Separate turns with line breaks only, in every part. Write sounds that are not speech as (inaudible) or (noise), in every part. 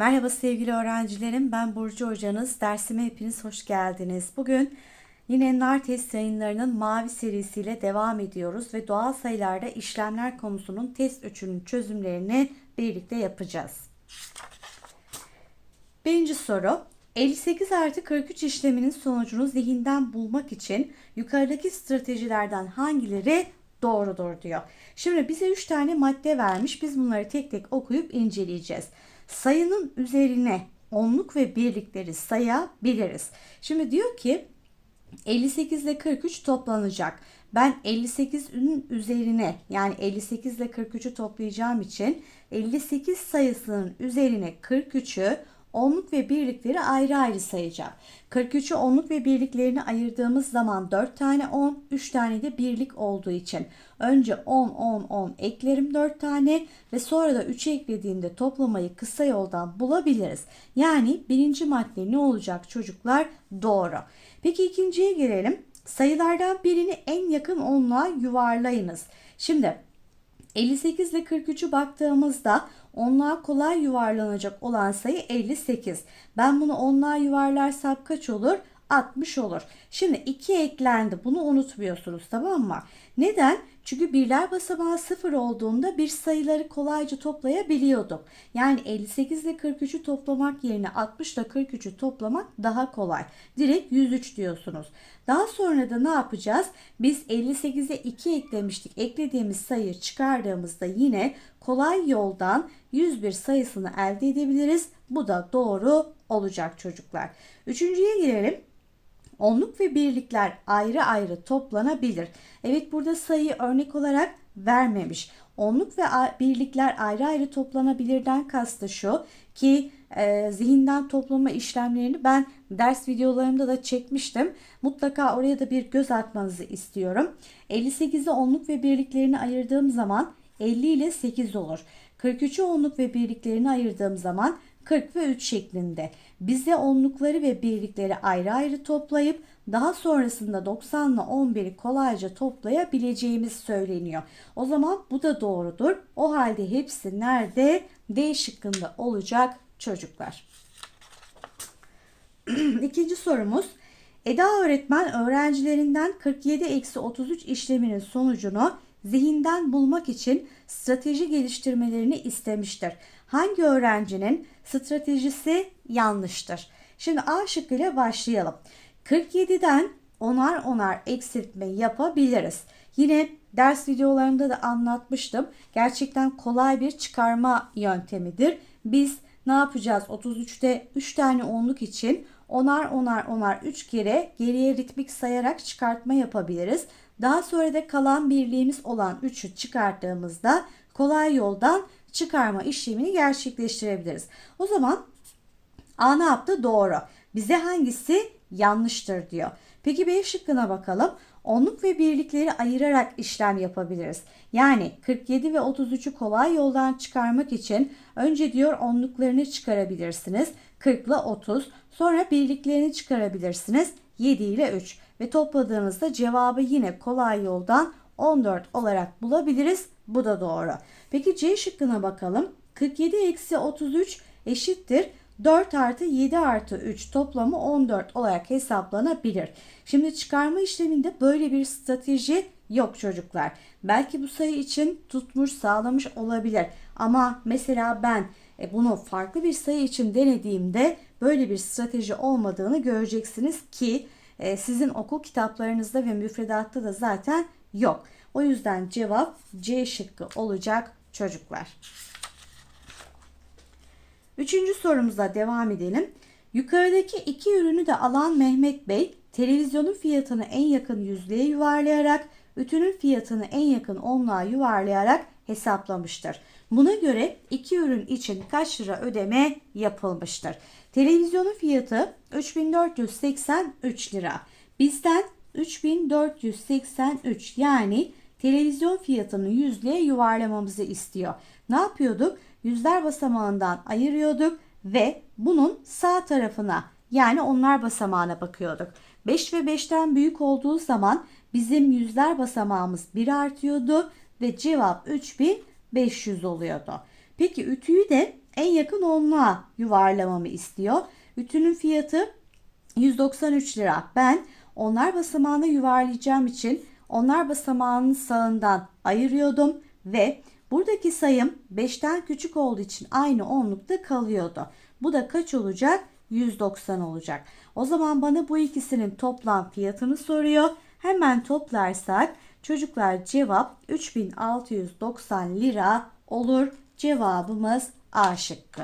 Merhaba sevgili öğrencilerim. Ben Burcu hocanız. Dersime hepiniz hoş geldiniz. Bugün yine nar yayınlarının mavi serisiyle devam ediyoruz ve doğal sayılarda işlemler konusunun test 3'ünün çözümlerini birlikte yapacağız. Birinci soru. 58 artı 43 işleminin sonucunu zihinden bulmak için yukarıdaki stratejilerden hangileri doğrudur diyor. Şimdi bize 3 tane madde vermiş. Biz bunları tek tek okuyup inceleyeceğiz. Sayının üzerine onluk ve birlikleri sayabiliriz. Şimdi diyor ki 58 ile 43 toplanacak. Ben 58'ün üzerine yani 58 ile 43'ü toplayacağım için 58 sayısının üzerine 43'ü onluk ve birlikleri ayrı ayrı sayacağım. 43'ü onluk ve birliklerini ayırdığımız zaman 4 tane 10, 3 tane de birlik olduğu için önce 10, 10, 10 eklerim 4 tane ve sonra da 3'ü eklediğimde toplamayı kısa yoldan bulabiliriz. Yani birinci madde ne olacak çocuklar? Doğru. Peki ikinciye gelelim. Sayılardan birini en yakın onluğa yuvarlayınız. Şimdi 58 ile 43'ü baktığımızda onluğa kolay yuvarlanacak olan sayı 58. Ben bunu onluğa yuvarlarsam kaç olur? 60 olur. Şimdi 2 eklendi. Bunu unutmuyorsunuz tamam mı? Neden? Çünkü birler basamağı 0 olduğunda bir sayıları kolayca toplayabiliyorduk. Yani 58 ile 43'ü toplamak yerine 60 ile 43'ü toplamak daha kolay. Direkt 103 diyorsunuz. Daha sonra da ne yapacağız? Biz 58'e 2 eklemiştik. Eklediğimiz sayıyı çıkardığımızda yine kolay yoldan 101 sayısını elde edebiliriz. Bu da doğru olacak çocuklar. Üçüncüye gelelim. Onluk ve birlikler ayrı ayrı toplanabilir. Evet burada sayıyı örnek olarak vermemiş. Onluk ve birlikler ayrı ayrı toplanabilirden kastı şu ki e, zihinden toplama işlemlerini ben ders videolarımda da çekmiştim. Mutlaka oraya da bir göz atmanızı istiyorum. 58'i onluk ve birliklerini ayırdığım zaman 50 ile 8 olur. 43'ü onluk ve birliklerini ayırdığım zaman 40 ve 3 şeklinde. Bize onlukları ve birlikleri ayrı ayrı toplayıp daha sonrasında 90 ile 11'i kolayca toplayabileceğimiz söyleniyor. O zaman bu da doğrudur. O halde hepsi nerede? D şıkkında olacak çocuklar. (clears throat) İkinci sorumuz. Eda öğretmen öğrencilerinden 47-33 işleminin sonucunu zihinden bulmak için strateji geliştirmelerini istemiştir. Hangi öğrencinin stratejisi yanlıştır? Şimdi A şıkkıyla başlayalım. 47'den onar onar eksiltme yapabiliriz. Yine ders videolarımda da anlatmıştım. Gerçekten kolay bir çıkarma yöntemidir. Biz ne yapacağız? 33'te 3 tane onluk için onar onar onar 3 kere geriye ritmik sayarak çıkartma yapabiliriz. Daha sonra da kalan birliğimiz olan 3'ü çıkarttığımızda kolay yoldan çıkarma işlemini gerçekleştirebiliriz. O zaman A ne yaptı? Doğru. Bize hangisi yanlıştır diyor. Peki B şıkkına bakalım. Onluk ve birlikleri ayırarak işlem yapabiliriz. Yani 47 ve 33'ü kolay yoldan çıkarmak için önce diyor onluklarını çıkarabilirsiniz. 40 ile 30. Sonra birliklerini çıkarabilirsiniz. 7 ile 3 ve topladığınızda cevabı yine kolay yoldan 14 olarak bulabiliriz. Bu da doğru. Peki C şıkkına bakalım. 47 eksi 33 eşittir. 4 artı 7 artı 3 toplamı 14 olarak hesaplanabilir. Şimdi çıkarma işleminde böyle bir strateji yok çocuklar. Belki bu sayı için tutmuş sağlamış olabilir. Ama mesela ben e, bunu farklı bir sayı için denediğimde böyle bir strateji olmadığını göreceksiniz ki e, sizin okul kitaplarınızda ve müfredatta da zaten yok. O yüzden cevap C şıkkı olacak çocuklar. Üçüncü sorumuza devam edelim. Yukarıdaki iki ürünü de alan Mehmet Bey televizyonun fiyatını en yakın yüzlüğe yuvarlayarak ütünün fiyatını en yakın onluğa yuvarlayarak hesaplamıştır. Buna göre iki ürün için kaç lira ödeme yapılmıştır? Televizyonun fiyatı 3483 lira. Bizden 3483 yani televizyon fiyatını yüzlüğe yuvarlamamızı istiyor. Ne yapıyorduk? Yüzler basamağından ayırıyorduk ve bunun sağ tarafına yani onlar basamağına bakıyorduk. 5 ve 5'ten büyük olduğu zaman bizim yüzler basamağımız 1 artıyordu ve cevap 3500 oluyordu. Peki ütüyü de en yakın onluğa yuvarlamamı istiyor. Ütünün fiyatı 193 lira. Ben onlar basamağına yuvarlayacağım için onlar basamağının sağından ayırıyordum ve buradaki sayım 5'ten küçük olduğu için aynı onlukta kalıyordu. Bu da kaç olacak? 190 olacak. O zaman bana bu ikisinin toplam fiyatını soruyor. Hemen toplarsak çocuklar cevap 3690 lira olur. Cevabımız A şıkkı.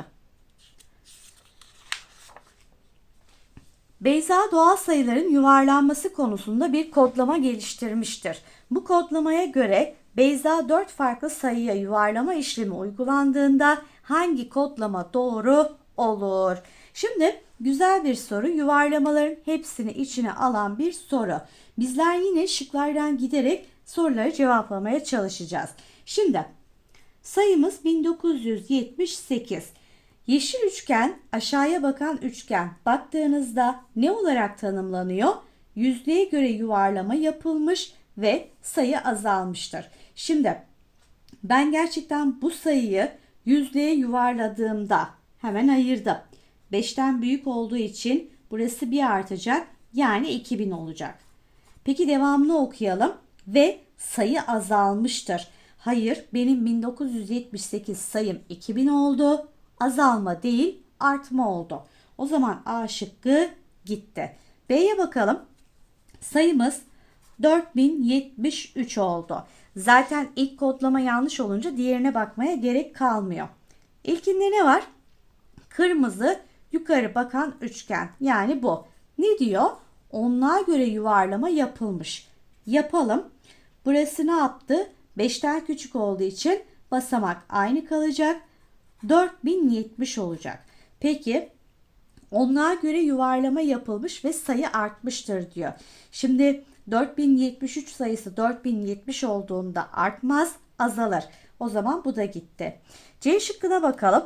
Beyza doğal sayıların yuvarlanması konusunda bir kodlama geliştirmiştir. Bu kodlamaya göre Beyza 4 farklı sayıya yuvarlama işlemi uygulandığında hangi kodlama doğru olur? Şimdi güzel bir soru. Yuvarlamaların hepsini içine alan bir soru. Bizler yine şıklardan giderek soruları cevaplamaya çalışacağız. Şimdi sayımız 1978. Yeşil üçgen aşağıya bakan üçgen. Baktığınızda ne olarak tanımlanıyor? Yüzlüğe göre yuvarlama yapılmış ve sayı azalmıştır. Şimdi ben gerçekten bu sayıyı yüzlüğe yuvarladığımda hemen ayırdım. 5'ten büyük olduğu için burası bir artacak. Yani 2000 olacak. Peki devamını okuyalım. Ve sayı azalmıştır. Hayır benim 1978 sayım 2000 oldu. Azalma değil artma oldu. O zaman A şıkkı gitti. B'ye bakalım. Sayımız 4073 oldu. Zaten ilk kodlama yanlış olunca diğerine bakmaya gerek kalmıyor. İlkinde ne var? Kırmızı yukarı bakan üçgen. Yani bu. Ne diyor? Onluğa göre yuvarlama yapılmış. Yapalım. Burası ne yaptı? 5'ten küçük olduğu için basamak aynı kalacak. 4070 olacak. Peki onluğa göre yuvarlama yapılmış ve sayı artmıştır diyor. Şimdi 4073 sayısı 4070 olduğunda artmaz azalır. O zaman bu da gitti. C şıkkına bakalım.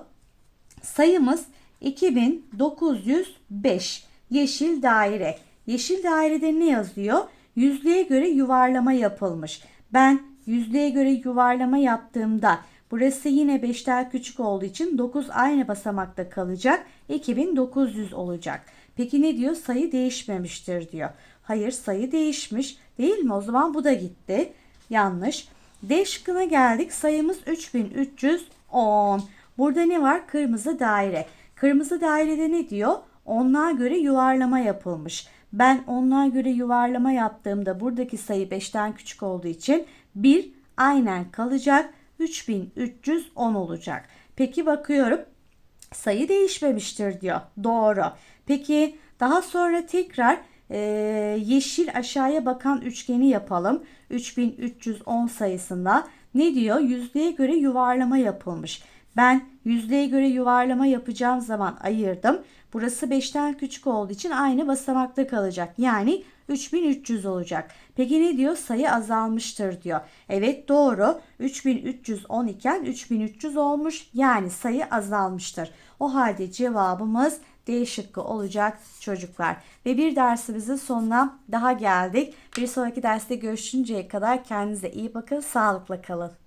Sayımız 2905 yeşil daire. Yeşil dairede ne yazıyor? Yüzlüğe göre yuvarlama yapılmış. Ben yüzlüğe göre yuvarlama yaptığımda burası yine 5'ten küçük olduğu için 9 aynı basamakta kalacak. 2900 olacak. Peki ne diyor? Sayı değişmemiştir diyor. Hayır sayı değişmiş değil mi? O zaman bu da gitti. Yanlış. D şıkkına geldik. Sayımız 3310. Burada ne var? Kırmızı daire. Kırmızı dairede ne diyor? Onluğa göre yuvarlama yapılmış. Ben onluğa göre yuvarlama yaptığımda buradaki sayı 5'ten küçük olduğu için 1 aynen kalacak. 3310 olacak. Peki bakıyorum. Sayı değişmemiştir diyor. Doğru. Peki daha sonra tekrar e, yeşil aşağıya bakan üçgeni yapalım. 3310 sayısında ne diyor? Yüzlüğe göre yuvarlama yapılmış. Ben yüzlüğe göre yuvarlama yapacağım zaman ayırdım. Burası 5'ten küçük olduğu için aynı basamakta kalacak. Yani 3300 olacak. Peki ne diyor? Sayı azalmıştır diyor. Evet doğru. 3310 iken 3300 olmuş. Yani sayı azalmıştır. O halde cevabımız D şıkkı olacak çocuklar. Ve bir dersimizin sonuna daha geldik. Bir sonraki derste görüşünceye kadar kendinize iyi bakın. Sağlıkla kalın.